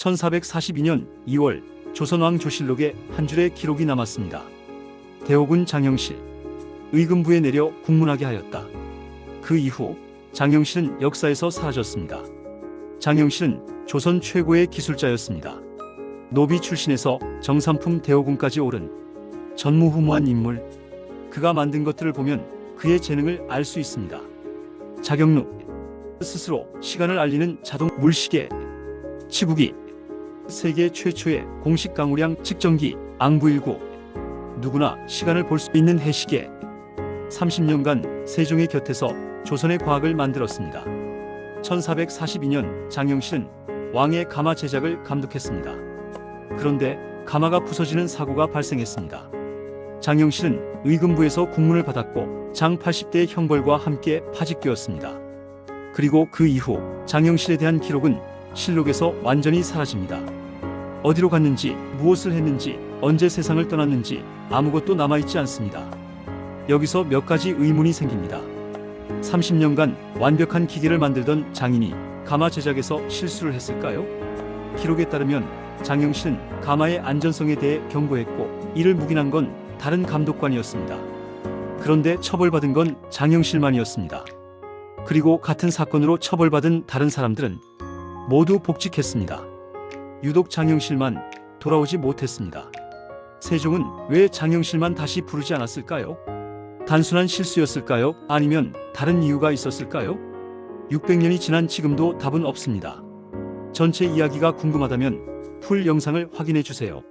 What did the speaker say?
1442년 2월 조선왕 조실록에 한 줄의 기록이 남았습니다. 대호군 장영실 의금부에 내려 국문하게 하였다. 그 이후 장영실은 역사에서 사라졌습니다. 장영실은 조선 최고의 기술자였습니다. 노비 출신에서 정삼품 대호군까지 오른 전무후무한 인물. 그가 만든 것들을 보면 그의 재능을 알 수 있습니다. 자경루 스스로 시간을 알리는 자동 물시계 치국이 세계 최초의 공식 강우량 측정기 앙부일구 누구나 시간을 볼 수 있는 해시계 30년간 세종의 곁에서 조선의 과학을 만들었습니다. 1442년 장영실은 왕의 가마 제작을 감독했습니다. 그런데 가마가 부서지는 사고가 발생했습니다. 장영실은 의금부에서 국문을 받았고 장 80대의 형벌과 함께 파직되었습니다. 그리고 그 이후 장영실에 대한 기록은 실록에서 완전히 사라집니다. 어디로 갔는지, 무엇을 했는지, 언제 세상을 떠났는지 아무것도 남아있지 않습니다. 여기서 몇 가지 의문이 생깁니다. 30년간 완벽한 기계를 만들던 장인이 가마 제작에서 실수를 했을까요? 기록에 따르면 장영실은 가마의 안전성에 대해 경고했고 이를 묵인한 건 다른 감독관이었습니다. 그런데 처벌받은 건 장영 실만이었습니다. 그리고 같은 사건으로 처벌받은 다른 사람들은 모두 복직했습니다. 유독 장영실만 돌아오지 못했습니다. 세종은 왜 장영실만 다시 부르지 않았을까요? 단순한 실수였을까요? 아니면 다른 이유가 있었을까요? 600년이 지난 지금도 답은 없습니다. 전체 이야기가 궁금하다면 풀 영상을 확인해 주세요.